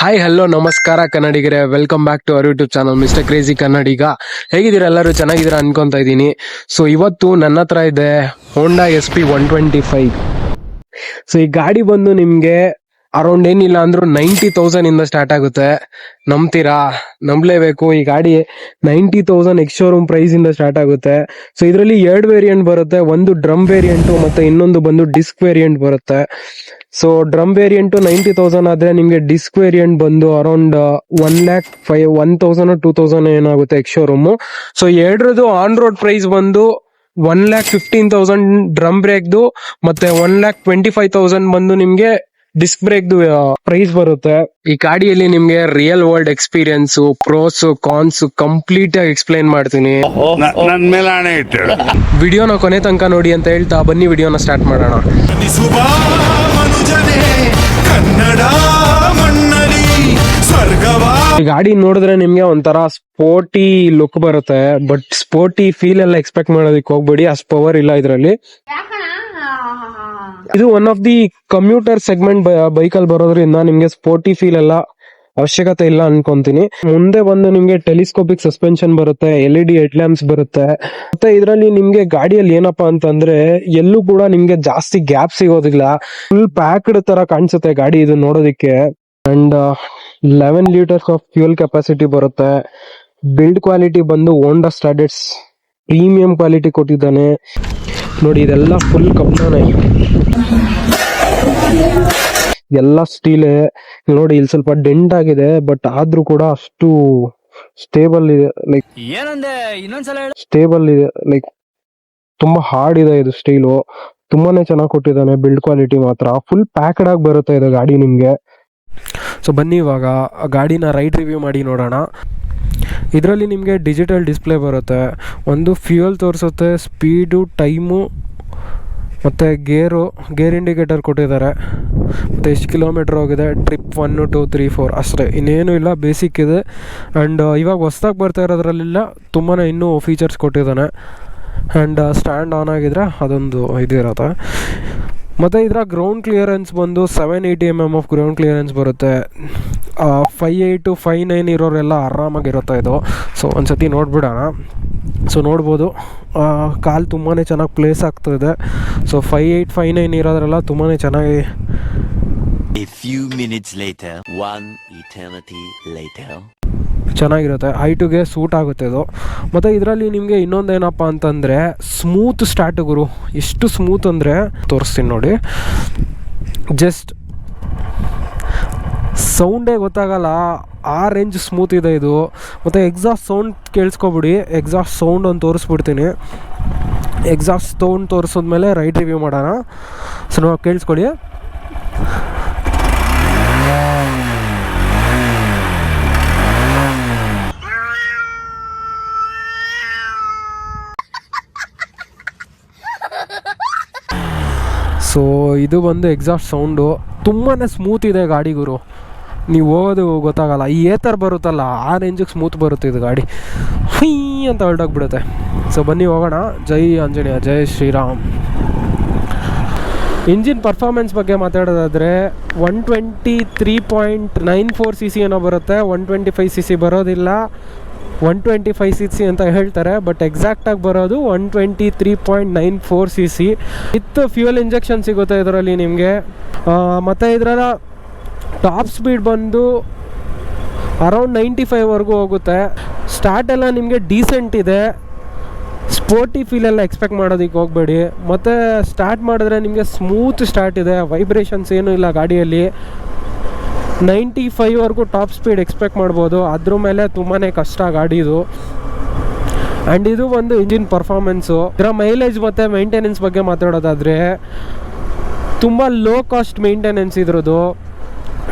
Hi hello ನಮಸ್ಕಾರ ಕನ್ನಡಿಗರೇ. Welcome back to our YouTube channel mister crazy Kannadiga. ಹೇಗಿದ್ದೀರ? ಎಲ್ಲರೂ ಚೆನ್ನಾಗಿದ್ದೀರಾ ಅನ್ಕೊಂತ ಇದ್ದೀನಿ. ಸೊ ಇವತ್ತು ನನ್ನ ಹತ್ರ ಇದೆ Honda S P one twenty five so ಈ ಗಾಡಿ ಬಂದು ನಿಮ್ಗೆ ಅರೌಂಡ್ ಏನಿಲ್ಲ ಅಂದ್ರು ನೈಂಟಿ ತೌಸಂಡ್ ಇಂದ ಸ್ಟಾರ್ಟ್ ಆಗುತ್ತೆ. ನಂಬ್ತೀರಾ? ನಂಬಲೇಬೇಕು. ಈ ಗಾಡಿ ninety thousand ex showroom price ಇಂದ ಸ್ಟಾರ್ಟ್ ಆಗುತ್ತೆ. ಸೊ ಇದರಲ್ಲಿ ಎರಡು ವೇರಿಯಂಟ್ ಬರುತ್ತೆ. ಒಂದು ಡ್ರಮ್ ವೇರಿಯಂಟ್ ಮತ್ತೆ ಇನ್ನೊಂದು ಬಂದು ಡಿಸ್ಕ್ ವೇರಿಯಂಟ್ ಬರುತ್ತೆ. So drum variant ninety thousand ಆದ್ರೆ ನಿಮಗೆ ಡಿಸ್ಕ್ ವೇರಿಯಂಟ್ ಬಂದು around one lakh five one thousand two thousand ಏನಾಗುತ್ತೆ ಎಕ್ಸ್ ಶೋರೂಮ್. ಸೊ ಎರಡರದು ಆನ್ ರೋಡ್ ಪ್ರೈಸ್ ಬಂದು one lakh fifteen thousand drum ಬ್ರೇಕ್ದು ಮತ್ತೆ one lakh twenty five thousand ಬಂದು ನಿಮ್ಗೆ disc brake price ಬರುತ್ತೆ. ಈ ಗಾಡಿಯಲ್ಲಿ ನಿಮ್ಗೆ real world experience pros cons complete ಆಗಿ ಎಕ್ಸ್ಪ್ಲೈನ್ ಮಾಡ್ತೀನಿ. ವಿಡಿಯೋನ ಕೊನೆ ತನಕ ನೋಡಿ ಅಂತ ಹೇಳ್ತಾ ಬನ್ನಿ ವಿಡಿಯೋನ ಸ್ಟಾರ್ಟ್ ಮಾಡೋಣ. ಕನ್ನಡ ಈ ಗಾಡಿ ನೋಡಿದ್ರೆ ನಿಮ್ಗೆ ಒಂಥರ ಸ್ಪೋರ್ಟಿ ಲುಕ್ ಬರುತ್ತೆ ಬಟ್ ಸ್ಪೋರ್ಟಿ ಫೀಲ್ ಎಲ್ಲ ಎಕ್ಸ್ಪೆಕ್ಟ್ ಮಾಡೋದಕ್ಕೆ ಹೋಗ್ಬೇಡಿ ಅಷ್ಟು ಪವರ್ ಇಲ್ಲ ಇದರಲ್ಲಿ. ಇದು one of the commuter segment bike ಅಲ್ಲಿ ಬರೋದ್ರಿಂದ ನಿಮ್ಗೆ ಸ್ಪೋರ್ಟಿ ಫೀಲ್ ಎಲ್ಲ ಅವಶ್ಯಕತೆ ಇಲ್ಲ ಅನ್ಕೊಂತೀನಿ. ಮುಂದೆ ಬಂದು ನಿಮ್ಗೆ ಟೆಲಿಸ್ಕೋಪಿಕ್ ಸಸ್ಪೆನ್ಷನ್ ಬರುತ್ತೆ L E D head lamps ಬರುತ್ತೆ. ಮತ್ತೆ ಇದರಲ್ಲಿ ನಿಮ್ಗೆ ಗಾಡಿಯಲ್ಲಿ ಏನಪ್ಪಾ ಅಂತಂದ್ರೆ ಎಲ್ಲೂ ಕೂಡ ನಿಮ್ಗೆ ಜಾಸ್ತಿ ಗ್ಯಾಪ್ ಸಿಗೋದಿಲ್ಲ. ಫುಲ್ ಪ್ಯಾಕ್ಡ್ ತರ ಕಾಣಿಸುತ್ತೆ ಗಾಡಿ ಇದು ನೋಡೋದಿಕ್ಕೆ. And eleven litres of fuel capacity ಬರುತ್ತೆ. ಬಿಲ್ಡ್ ಕ್ವಾಲಿಟಿ ಬಂದು ಓಂಡಾ ಸ್ಟ್ಯಾಂಡರ್ಡ್ಸ್ ಪ್ರೀಮಿಯಂ ಕ್ವಾಲಿಟಿ ಕೊಟ್ಟಿದ್ದಾನೆ. ನೋಡಿ ಇದೆಲ್ಲ ಫುಲ್ ಕಬ್ಬಾನೆ ಎಲ್ಲ ಸ್ಟೀಲೇ ನೋಡಿ ಇಲ್ಲಿ ಸ್ವಲ್ಪ ಡೆಂಟ್ ಆಗಿದೆ ಬಟ್ ಆದ್ರೂ ಕೂಡ ಅಷ್ಟು ಸ್ಟೇಬಲ್ ಇದೆ ಲೈಕ್ ಏನಂದೆ? ಇನ್ನೊಂದ್ಸಲ ಸ್ಟೇಬಲ್ ಇದೆ ಲೈಕ್ ತುಂಬಾ ಹಾರ್ಡ್ ಇದೆ ಇದು ಸ್ಟೀಲು ತುಂಬಾನೇ ಚೆನ್ನಾಗಿ ಕೊಟ್ಟಿದ್ದಾನೆ ಬಿಲ್ಡ್ ಕ್ವಾಲಿಟಿ ಮಾತ್ರ. ಫುಲ್ ಪ್ಯಾಕ್ಡ್ ಆಗಿ ಬರುತ್ತೆ ಇದು ಗಾಡಿ ನಿಮಗೆ. ಸೊ ಬನ್ನಿ ಇವಾಗ ಗಾಡಿನ ರೈಡ್ ರಿವ್ಯೂ ಮಾಡಿ ನೋಡೋಣ. ಇದರಲ್ಲಿ ನಿಮಗೆ ಡಿಜಿಟಲ್ ಡಿಸ್ಪ್ಲೇ ಬರುತ್ತೆ. ಒಂದು ಫ್ಯೂಯಲ್ ತೋರಿಸುತ್ತೆ ಸ್ಪೀಡು ಟೈಮು ಮತ್ತು ಗೇರು ಗೇರ್ ಇಂಡಿಕೇಟರ್ ಕೊಟ್ಟಿದ್ದಾರೆ. ಮತ್ತು ಎಷ್ಟು ಕಿಲೋಮೀಟ್ರ್ ಹೋಗಿದೆ? Trip one two three four ಅಷ್ಟೇ. ಇನ್ನೇನು ಇಲ್ಲ ಬೇಸಿಕ್ ಇದೆ. ಆ್ಯಂಡ್ ಇವಾಗ ಹೊಸ್ದಾಗಿ ಬರ್ತಾ ಇರೋದ್ರಲ್ಲೆಲ್ಲ ತುಂಬಾ ಇನ್ನೂ ಫೀಚರ್ಸ್ ಕೊಟ್ಟಿದ್ದಾನೆ. ಆ್ಯಂಡ್ ಸ್ಟ್ಯಾಂಡ್ ಆನ್ ಆಗಿದ್ರೆ ಅದೊಂದು ಇದು ಇರುತ್ತೆ ಮತ್ತು ಇದರ ಗ್ರೌಂಡ್ ಕ್ಲಿಯರೆನ್ಸ್ ಬಂದು seven eighty M M of ground clearance ಬರುತ್ತೆ. ಫೈ ಏಯ್ಟು ಫೈ ನೈನ್ ಇರೋರೆಲ್ಲ ಆರಾಮಾಗಿರುತ್ತೆ ಇದು? ಸೊ ಒಂದ್ಸತಿ ನೋಡ್ಬಿಡೋಣ. ಸೊ ನೋಡ್ಬೋದು. ಕಾಲು ತುಂಬಾ ಚೆನ್ನಾಗಿ ಪ್ಲೇಸ್ ಆಗ್ತಾಯಿದೆ so five eight five nine ಇರೋದ್ರೆಲ್ಲ ತುಂಬಾ ಚೆನ್ನಾಗಿ A few minutes later, one eternity later. ಚೆನ್ನಾಗಿರುತ್ತೆ. ಹೈಟುಗೆ ಸೂಟ್ ಆಗುತ್ತೆ ಇದು. ಮತ್ತು ಇದರಲ್ಲಿ ನಿಮಗೆ ಇನ್ನೊಂದೇನಪ್ಪ ಅಂತಂದರೆ ಸ್ಮೂತ್ ಸ್ಟಾರ್ಟ್ ಗುರು. ಎಷ್ಟು ಸ್ಮೂತ್ ಅಂದರೆ, ತೋರಿಸ್ತೀನಿ ನೋಡಿ. ಜಸ್ಟ್ ಸೌಂಡೇ ಗೊತ್ತಾಗಲ್ಲ. ಆ ರೇಂಜ್ ಸ್ಮೂತ್ ಇದೆ ಇದು. ಮತ್ತು ಎಕ್ಸಾಸ್ಟ್ ಸೌಂಡ್ ಕೇಳಿಸ್ಕೊಬಿಡಿ. ಎಕ್ಸಾಸ್ಟ್ ಸೌಂಡ್ ಒಂದು ತೋರಿಸ್ಬಿಡ್ತೀನಿ. ಎಕ್ಸಾಸ್ಟ್ ಸೌಂಡ್ ತೋರಿಸಿದ್ಮೇಲೆ ರೈಟ್ ರಿವ್ಯೂ ಮಾಡೋಣ. ಸೊ ನಾವು ಕೇಳಿಸ್ಕೊಳ್ಳಿ. ಸೊ ಇದು ಬಂದು ಎಕ್ಸಾಸ್ಟ್ ಸೌಂಡು ತುಂಬಾ ಸ್ಮೂತ್ ಇದೆ ಗಾಡಿ ಗುರು. ನೀವು ಹೋಗೋದು ಗೊತ್ತಾಗಲ್ಲ. ಈ ಏತರ್ ಬರುತ್ತಲ್ಲ, ಆ ರೇಂಜಿಗೆ ಸ್ಮೂತ್ ಬರುತ್ತೆ ಇದು ಗಾಡಿ. ಹುಯ್ ಅಂತ ಹೊರಟೋಗ್ಬಿಡುತ್ತೆ. ಸೊ ಬನ್ನಿ ಹೋಗೋಣ. ಜೈ ಆಂಜನೇಯ, ಜೈ ಶ್ರೀರಾಮ್. ಇಂಜಿನ್ ಪರ್ಫಾರ್ಮೆನ್ಸ್ ಬಗ್ಗೆ ಮಾತಾಡೋದಾದರೆ one twenty three point nine four C C ಏನೋ ಬರುತ್ತೆ. One twenty five C C ಬರೋದಿಲ್ಲ. One twenty five C C ಅಂತ ಹೇಳ್ತಾರೆ ಬಟ್ ಎಕ್ಸಾಕ್ಟಾಗಿ ಬರೋದು one twenty three point nine four C C with fuel injection ಸಿಗುತ್ತೆ ಇದರಲ್ಲಿ ನಿಮಗೆ. ಮತ್ತು ಇದರಲ್ಲ ಟಾಪ್ ಸ್ಪೀಡ್ ಬಂದು ಅರೌಂಡ್ ನೈಂಟಿ ಫೈವ್ವರೆಗೂ ಹೋಗುತ್ತೆ. ಸ್ಟಾರ್ಟ್ ಎಲ್ಲ ನಿಮಗೆ ಡೀಸೆಂಟ್ ಇದೆ. ಸ್ಪೋರ್ಟಿ ಫೀಲ್ ಎಲ್ಲ ಎಕ್ಸ್ಪೆಕ್ಟ್ ಮಾಡೋದಕ್ಕೆ ಹೋಗಬೇಡಿ. ಮತ್ತು ಸ್ಟಾರ್ಟ್ ಮಾಡಿದ್ರೆ ನಿಮಗೆ ಸ್ಮೂತ್ ಸ್ಟಾರ್ಟ್ ಇದೆ. ವೈಬ್ರೇಷನ್ಸ್ ಏನೂ ಇಲ್ಲ ಗಾಡಿಯಲ್ಲಿ. ನೈಂಟಿ ಫೈವ್ವರೆಗೂ ಟಾಪ್ ಸ್ಪೀಡ್ ಎಕ್ಸ್ಪೆಕ್ಟ್ ಮಾಡ್ಬೋದು. ಅದ್ರ ಮೇಲೆ ತುಂಬಾ ಕಷ್ಟ ಗಾಡಿದು. ಆ್ಯಂಡ್ ಇದು ಒಂದು ಇಂಜಿನ್ ಪರ್ಫಾರ್ಮೆನ್ಸು. ಇದರ ಮೈಲೇಜ್ ಮತ್ತು ಮೈಂಟೆನೆನ್ಸ್ ಬಗ್ಗೆ ಮಾತಾಡೋದಾದರೆ, ತುಂಬ ಲೋ ಕಾಸ್ಟ್ ಮೇಂಟೆನೆನ್ಸ್ ಇದ್ರದ್ದು.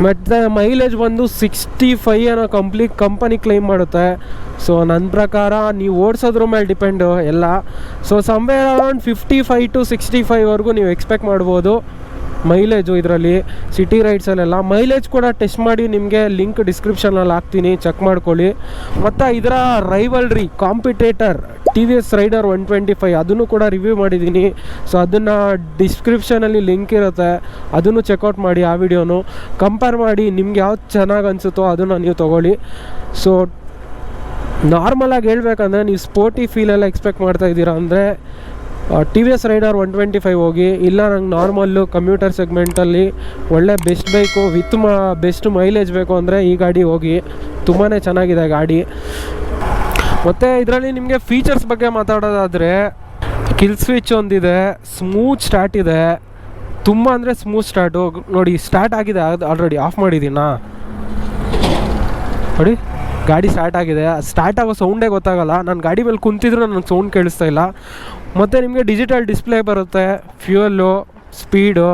ಮತ್ತು ಮೈಲೇಜ್ ಬಂದು ಸಿಕ್ಸ್ಟಿ ಫೈವ್ ಅನ್ನೋ ಕಂಪ್ಲೀಟ್ ಕಂಪನಿ ಕ್ಲೈಮ್ ಮಾಡುತ್ತೆ. ಸೊ ನನ್ನ ಪ್ರಕಾರ ನೀವು ಓಡಿಸೋದ್ರ ಮೇಲೆ ಡಿಪೆಂಡು ಎಲ್ಲ. So somewhere around fifty five to sixty ಫೈವ್ವರೆಗೂ ನೀವು ಎಕ್ಸ್ಪೆಕ್ಟ್ ಮಾಡ್ಬೋದು. ಮೈಲೇಜು ಇದರಲ್ಲಿ ಸಿಟಿ ರೈಡ್ಸಲ್ಲೆಲ್ಲ ಮೈಲೇಜ್ ಕೂಡ ಟೆಸ್ಟ್ ಮಾಡಿ ನಿಮಗೆ ಲಿಂಕ್ ಡಿಸ್ಕ್ರಿಪ್ಷನಲ್ಲಿ ಹಾಕ್ತೀನಿ ಚೆಕ್ ಮಾಡ್ಕೊಳ್ಳಿ. ಮತ್ತು ಇದರ rivalry competitor T V S Raider one twenty five ಅದನ್ನು ಕೂಡ ರಿವ್ಯೂ ಮಾಡಿದ್ದೀನಿ. ಸೊ ಅದನ್ನು ಡಿಸ್ಕ್ರಿಪ್ಷನಲ್ಲಿ ಲಿಂಕ್ ಇರುತ್ತೆ. ಅದನ್ನು ಚೆಕ್ಔಟ್ ಮಾಡಿ ಆ ವಿಡಿಯೋನು ಕಂಪೇರ್ ಮಾಡಿ ನಿಮ್ಗೆ ಯಾವ್ದು ಚೆನ್ನಾಗಿ ಅನಿಸುತ್ತೋ ಅದನ್ನು ನೀವು ತೊಗೊಳ್ಳಿ. ಸೊ ನಾರ್ಮಲಾಗಿ ಹೇಳ್ಬೇಕಂದ್ರೆ ನೀವು ಸ್ಪೋರ್ಟಿ ಫೀಲೆಲ್ಲ ಎಕ್ಸ್ಪೆಕ್ಟ್ ಮಾಡ್ತಾ ಇದ್ದೀರಾ ಅಂದರೆ T V S Raider one twenty five ಹೋಗಿ, ಇಲ್ಲ ನಂಗೆ ನಾರ್ಮಲ್ಲು ಕಮ್ಯೂಟರ್ ಸೆಗ್ಮೆಂಟಲ್ಲಿ ಒಳ್ಳೆ ಬೆಸ್ಟ್ ಬೈಕು ವಿತ್ ಮಾ ಬೆಸ್ಟ್ ಮೈಲೇಜ್ ಬೇಕು ಅಂದರೆ ಈ ಗಾಡಿ ಹೋಗಿ ತುಂಬಾ ಚೆನ್ನಾಗಿದೆ ಗಾಡಿ. ಮತ್ತು ಇದರಲ್ಲಿ ನಿಮಗೆ ಫೀಚರ್ಸ್ ಬಗ್ಗೆ ಮಾತಾಡೋದಾದರೆ ಕಿಲ್ ಸ್ವಿಚ್ ಒಂದಿದೆ ಸ್ಮೂತ್ ಸ್ಟಾರ್ಟ್ ಇದೆ. ತುಂಬ ಅಂದರೆ ಸ್ಮೂತ್ ಸ್ಟಾರ್ಟು ನೋಡಿ ಸ್ಟಾರ್ಟ್ ಆಗಿದೆ ಆಲ್ರೆಡಿ ಆಫ್ ಮಾಡಿದ್ದೀನಾ? ನೋಡಿ, ಗಾಡಿ ಸ್ಟಾರ್ಟ್ ಆಗಿದೆ. ಸ್ಟಾರ್ಟ್ ಆಗೋ ಸೌಂಡೇ ಗೊತ್ತಾಗಲ್ಲ. ನಾನು ಗಾಡಿ ಮೇಲೆ ಕುಂತಿದ್ರು ನನಗೆ ಸೌಂಡ್ ಕೇಳಿಸ್ತಾ ಇಲ್ಲ. ಮತ್ತು ನಿಮಗೆ ಡಿಜಿಟಲ್ ಡಿಸ್ಪ್ಲೇ ಬರುತ್ತೆ fuel speed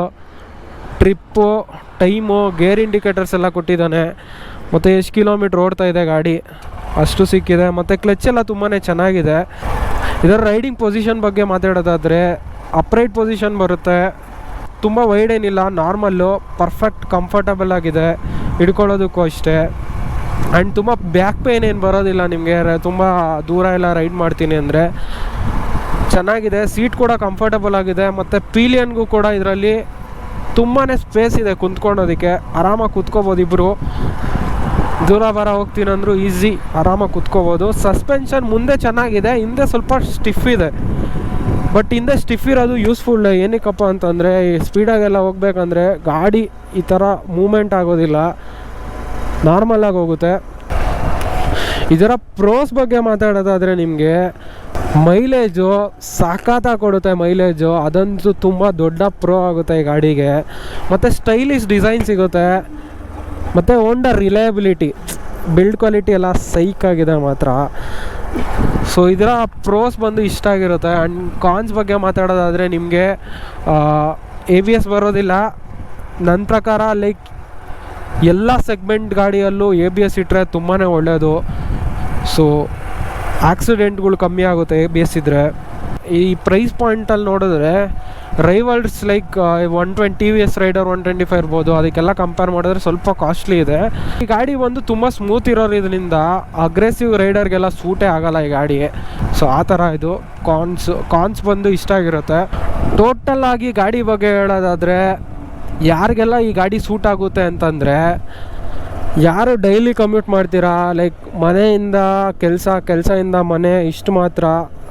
trip time gear indicators ಎಲ್ಲ ಕೊಟ್ಟಿದ್ದಾನೆ. ಮತ್ತು ಎಷ್ಟು ಕಿಲೋಮೀಟ್ರ್ ಓಡ್ತಾ ಇದೆ ಗಾಡಿ? ಅಷ್ಟು ಸಿಕ್ಕಿದೆ. ಮತ್ತು ಕ್ಲಚ್ ಎಲ್ಲ ತುಂಬಾ ಚೆನ್ನಾಗಿದೆ. ಇದರ ರೈಡಿಂಗ್ ಪೊಸಿಷನ್ ಬಗ್ಗೆ ಮಾತಾಡೋದಾದರೆ ಅಪ್ರೈಟ್ ಪೊಸಿಷನ್ ಬರುತ್ತೆ. ತುಂಬ ವೈಡ್ ಏನಿಲ್ಲ ನಾರ್ಮಲ್ಲು ಪರ್ಫೆಕ್ಟ್ ಕಂಫರ್ಟಬಲ್ ಆಗಿದೆ. ಹಿಡ್ಕೊಳ್ಳೋದಕ್ಕೂ ಅಷ್ಟೇ. ಆ್ಯಂಡ್ ತುಂಬ ಬ್ಯಾಕ್ ಪೇನ್ ಏನು ಬರೋದಿಲ್ಲ ನಿಮಗೆ ತುಂಬ ದೂರ ಎಲ್ಲ ರೈಡ್ ಮಾಡ್ತೀನಿ ಅಂದರೆ. ಚೆನ್ನಾಗಿದೆ ಸೀಟ್ ಕೂಡ ಕಂಫರ್ಟಬಲ್ ಆಗಿದೆ, ಮತ್ತು ಪೀಲಿಯನ್ಗೂ ಕೂಡ ಇದರಲ್ಲಿ ತುಂಬಾ ಸ್ಪೇಸ್ ಇದೆ ಕುಂತ್ಕೊಳ್ಳೋದಕ್ಕೆ ಆರಾಮಾಗಿ ಕುತ್ಕೋಬೋದು ಇಬ್ಬರು ದೂರ ಬರ ಹೋಗ್ತೀನಂದ್ರೂ ಈಸಿ ಆರಾಮಾಗಿ ಕುತ್ಕೋಬೋದು. ಸಸ್ಪೆನ್ಷನ್ ಮುಂದೆ ಚೆನ್ನಾಗಿದೆ, ಹಿಂದೆ ಸ್ವಲ್ಪ ಸ್ಟಿಫ್ ಇದೆ. ಬಟ್ ಹಿಂದೆ ಸ್ಟಿಫ್ ಇರೋದು ಯೂಸ್ಫುಲ್ ಏನಕ್ಕಪ್ಪ ಅಂತಂದರೆ ಸ್ಪೀಡಾಗೆಲ್ಲ ಹೋಗ್ಬೇಕಂದ್ರೆ ಗಾಡಿ ಈ ಥರ ಮೂಮೆಂಟ್ ಆಗೋದಿಲ್ಲ. ನಾರ್ಮಲಾಗಿ ಹೋಗುತ್ತೆ. ಇದರ ಪ್ರೋಸ್ ಬಗ್ಗೆ ಮಾತಾಡೋದಾದರೆ ನಿಮಗೆ ಮೈಲೇಜು ಸಾಕಾತಾಗಿ ಕೊಡುತ್ತೆ ಮೈಲೇಜು ಅದಂತೂ ತುಂಬ ದೊಡ್ಡ ಪ್ರೋ ಆಗುತ್ತೆ ಈ ಗಾಡಿಗೆ. ಮತ್ತು ಸ್ಟೈಲಿಶ್ ಡಿಸೈನ್ ಸಿಗುತ್ತೆ. ಮತ್ತು ಹೋಂಡಾ ರಿಲಯಬಿಲಿಟಿ ಬಿಲ್ಡ್ ಕ್ವಾಲಿಟಿ ಎಲ್ಲ ಸೈಕ್ ಆಗಿದೆ ಮಾತ್ರ. ಸೊ ಇದರ ಪ್ರೋಸ್ ಬಂದು ಇಷ್ಟ ಆಗಿರುತ್ತೆ. ಆ್ಯಂಡ್ ಕಾನ್ಸ್ ಬಗ್ಗೆ ಮಾತಾಡೋದಾದರೆ ನಿಮಗೆ ಎ ಬಿ ಎಸ್ ಬರೋದಿಲ್ಲ. ನನ್ನ ಪ್ರಕಾರ ಲೈಕ್ ಎಲ್ಲ ಸೆಗ್ಮೆಂಟ್ ಗಾಡಿಯಲ್ಲೂ ಎ ಬಿ ಎಸ್ ಇಟ್ಟರೆ ತುಂಬಾ ಒಳ್ಳೆಯದು ಸೊ ಆಕ್ಸಿಡೆಂಟ್ಗಳು ಕಮ್ಮಿ ಆಗುತ್ತೆ ಎ ಬಿ ಈ ಪ್ರೈಸ್ ಪಾಯಿಂಟಲ್ಲಿ ನೋಡಿದ್ರೆ rivals like one twenty V S Raider one twenty five ಇರ್ಬೋದು, ಅದಕ್ಕೆಲ್ಲ ಕಂಪೇರ್ ಮಾಡಿದ್ರೆ ಸ್ವಲ್ಪ ಕಾಸ್ಟ್ಲಿ ಇದೆ. ಈ ಗಾಡಿ ಬಂದು ತುಂಬ ಸ್ಮೂತ್ ಇರೋದ್ರಿಂದ ಅಗ್ರೆಸಿವ್ ರೈಡರ್ಗೆಲ್ಲ ಸೂಟೇ ಆಗೋಲ್ಲ ಈ ಗಾಡಿ ಸೊ ಆ ಥರ ಇದು. ಕಾನ್ಸ್ ಕಾನ್ಸ್ ಬಂದು ಇಷ್ಟ ಆಗಿರುತ್ತೆ. ಟೋಟಲ್ ಆಗಿ ಗಾಡಿ ಬಗ್ಗೆ ಹೇಳೋದಾದರೆ, ಯಾರಿಗೆಲ್ಲ ಈ ಗಾಡಿ ಸೂಟ್ ಆಗುತ್ತೆ ಅಂತಂದರೆ ಯಾರು ಡೈಲಿ ಕಮ್ಯೂಟ್ ಮಾಡ್ತೀರಾ? ಲೈಕ್ ಮನೆಯಿಂದ ಕೆಲಸ ಕೆಲಸದಿಂದ ಮನೆ ಇಷ್ಟು ಮಾತ್ರ.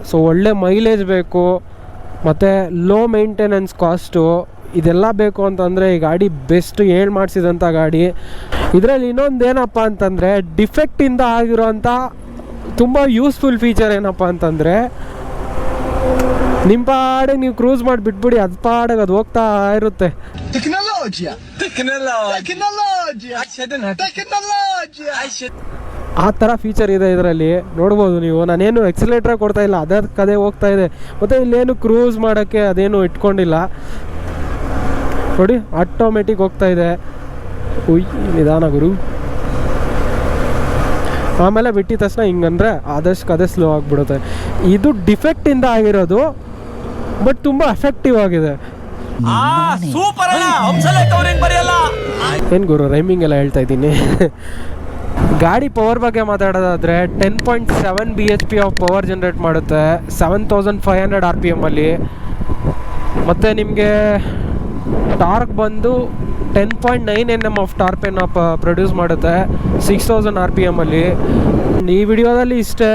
ಸೊ ಒಳ್ಳೆ ಮೈಲೇಜ್ ಬೇಕು. ಮತ್ತು ಲೋ ಮೇಂಟೆನೆನ್ಸ್ ಕಾಸ್ಟು ಇದೆಲ್ಲ ಬೇಕು ಅಂತಂದರೆ ಈ ಗಾಡಿ ಬೆಸ್ಟ್ ಏಳು ಮಾಡಿಸಿದಂಥ ಗಾಡಿ. ಇದರಲ್ಲಿ ಇನ್ನೊಂದು ಏನಪ್ಪ ಅಂತಂದರೆ ಡಿಫೆಕ್ಟಿಂದ ಆಗಿರೋಂಥ ತುಂಬ ಯೂಸ್ಫುಲ್ ಫೀಚರ್ ಏನಪ್ಪ ಅಂತಂದರೆ ನಿಮ್ಮ ಪಾಡಿಗೆ ನೀವು ಕ್ರೂಸ್ ಮಾಡಿ ಬಿಟ್ಬಿಡಿ ಅದು ಪಾಡಿಗೆ ಅದು ಹೋಗ್ತಾ ಇರುತ್ತೆ. ಆ ಥರ ಫೀಚರ್ ಇದೆ ಇದರಲ್ಲಿ. ನೋಡ್ಬೋದು ನೀವು. ನಾನೇನು ಎಕ್ಸಲೇಟ್ರ್ ಕೊಡ್ತಾ ಇಲ್ಲ. ಅದಕ್ಕೆ ಅದೇ ಹೋಗ್ತಾ ಇದೆ. ಮತ್ತು ಇಲ್ಲೇನು ಕ್ರೂಸ್ ಮಾಡೋಕ್ಕೆ ಅದೇನು ಇಟ್ಕೊಂಡಿಲ್ಲ. ನೋಡಿ ಆಟೋಮೆಟಿಕ್ ಹೋಗ್ತಾ ಇದೆ. ಉಯ್, ನಿಧಾನ ಗುರು. ಆಮೇಲೆ ಬಿಟ್ಟಿದ ತಕ್ಷಣ ಹಿಂಗಂದ್ರೆ ಆದಷ್ಟು ಅದೇ ಸ್ಲೋ ಆಗಿಬಿಡುತ್ತೆ. ಇದು ಡಿಫೆಕ್ಟಿಂದ ಆಗಿರೋದು ಬಟ್ ತುಂಬ ಎಫೆಕ್ಟಿವ್ ಆಗಿದೆ. ಸೂಪರ್ ಬರೆಯಲ್ಲ. ಏನು ಗುರು ರೈಮಿಂಗ್ ಎಲ್ಲ ಹೇಳ್ತಾ ಇದ್ದೀನಿ. ಗಾಡಿ ಪವರ್ ಬಗ್ಗೆ ಮಾತಾಡೋದಾದರೆ ten point seven B H P of power generate ಮಾಡುತ್ತೆ seven thousand five hundred R P ಎಮ್ಮಲ್ಲಿ ಮತ್ತು ನಿಮಗೆ ಟಾರ್ಕ್ ಬಂದು ten point nine N M of ಟಾರ್ಪೆನ produce ಮಾಡುತ್ತೆ ಸಿಕ್ಸ್ ತೌಸಂಡ್ ಆರ್ ಪಿ ಎಮ್ಮಲ್ಲಿ ಈ ವಿಡಿಯೋದಲ್ಲಿ ಇಷ್ಟೇ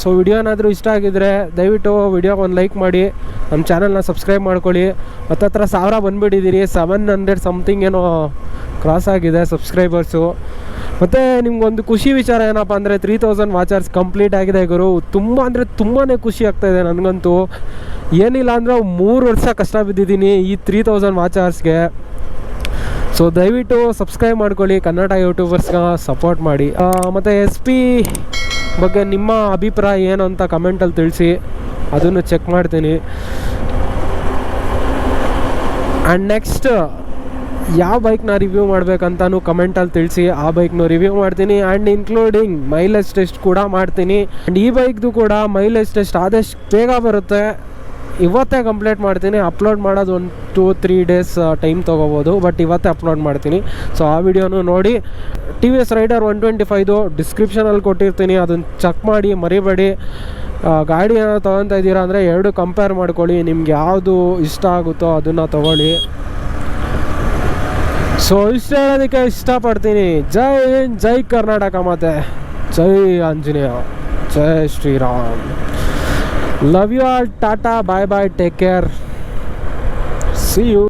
ಸೊ ವಿಡಿಯೋ ಏನಾದರೂ ಇಷ್ಟ ಆಗಿದ್ರೆ ದಯವಿಟ್ಟು ವಿಡಿಯೋಗೆ ಒಂದು ಲೈಕ್ ಮಾಡಿ, ನಮ್ಮ ಚಾನಲ್ನ ಸಬ್ಸ್ಕ್ರೈಬ್ ಮಾಡ್ಕೊಳ್ಳಿ. ಹತ್ತತ್ರ ಸಾವಿರ ಬಂದುಬಿಟ್ಟಿದ್ದೀರಿ ಸೆವೆನ್ ಹಂಡ್ರೆಡ್ ಸಮಥಿಂಗ್ ಏನೋ ಕ್ರಾಸ್ ಆಗಿದೆ ಸಬ್ಸ್ಕ್ರೈಬರ್ಸು ಮತ್ತು ನಿಮ್ಗೊಂದು ಖುಷಿ ವಿಚಾರ ಏನಪ್ಪ ಅಂದರೆ ತ್ರೀ ತೌಸಂಡ್ ವಾಚರ್ಸ್ ಕಂಪ್ಲೀಟ್ ಆಗಿದೆ ಗುರು. ತುಂಬ ಅಂದರೆ ತುಂಬಾ ಖುಷಿ ಆಗ್ತಾಯಿದೆ ನನಗಂತೂ. ಏನಿಲ್ಲ ಅಂದರೆ ಮೂರು ವರ್ಷ ಕಷ್ಟ ಬಿದ್ದಿದ್ದೀನಿ ಈ ತ್ರೀ ತೌಸಂಡ್ ವಾಚರ್ಸ್ಗೆ ಸೊ ದಯವಿಟ್ಟು ಸಬ್ಸ್ಕ್ರೈಬ್ ಮಾಡ್ಕೊಳ್ಳಿ, ಕನ್ನಡ ಯೂಟ್ಯೂಬರ್ಸ್ಗೆ ಸಪೋರ್ಟ್ ಮಾಡಿ. ಮತ್ತು ಎಸ್ ಪಿ ಬಗ್ಗೆ ನಿಮ್ಮ ಅಭಿಪ್ರಾಯ ಏನು ಅಂತ ಕಮೆಂಟಲ್ಲಿ ತಿಳಿಸಿ. ಅದನ್ನು ಚೆಕ್ ಮಾಡ್ತೀನಿ. ಆ್ಯಂಡ್ ನೆಕ್ಸ್ಟ್ ಯಾವ ಬೈಕ್ನ ರಿವ್ಯೂ ಮಾಡ್ಬೇಕಂತನೂ ಕಮೆಂಟಲ್ಲಿ ತಿಳಿಸಿ. ಆ ಬೈಕ್ನು ರಿವ್ಯೂ ಮಾಡ್ತೀನಿ ಆ್ಯಂಡ್ ಇನ್ಕ್ಲೂಡಿಂಗ್ ಮೈಲೇಜ್ ಟೆಸ್ಟ್ ಕೂಡ ಮಾಡ್ತೀನಿ. ಆ್ಯಂಡ್ ಈ ಬೈಕ್ದು ಕೂಡ ಮೈಲೇಜ್ ಟೆಸ್ಟ್ ಆದಷ್ಟು ಬೇಗ ಬರುತ್ತೆ. ಇವತ್ತೇ ಕಂಪ್ಲೀಟ್ ಮಾಡ್ತೀನಿ. ಅಪ್ಲೋಡ್ ಮಾಡೋದು ಒಂದು ಟೂ ತ್ರೀ ಡೇಸ್ ಟೈಮ್ ತೊಗೋಬೋದು. ಬಟ್ ಇವತ್ತೇ ಅಪ್ಲೋಡ್ ಮಾಡ್ತೀನಿ. ಸೊ ಆ ವಿಡಿಯೋನು ನೋಡಿ. T V S Raider one twenty five ಡಿಸ್ಕ್ರಿಪ್ಷನಲ್ಲಿ ಕೊಟ್ಟಿರ್ತೀನಿ. ಅದನ್ನು ಚೆಕ್ ಮಾಡಿ, ಮರಿಬೇಡಿ. ಗಾಡಿ ಏನಾದ್ರು ತೊಗೊತಾ ಇದ್ದೀರಾ ಅಂದರೆ ಎರಡು ಕಂಪೇರ್ ಮಾಡ್ಕೊಳ್ಳಿ. ನಿಮ್ಗೆ ಯಾವುದು ಇಷ್ಟ ಆಗುತ್ತೋ ಅದನ್ನು ತೊಗೊಳ್ಳಿ. ಸೊ ಇಷ್ಟ ಹೇಳೋದಕ್ಕೆ ಇಷ್ಟಪಡ್ತೀನಿ. ಜೈ ಜೈ ಕರ್ನಾಟಕ ಮತ್ತೆ ಜೈ ಆಂಜನೇಯ. ಜೈ Shriram. Love you all. Tata. Bye bye. Take care. See you.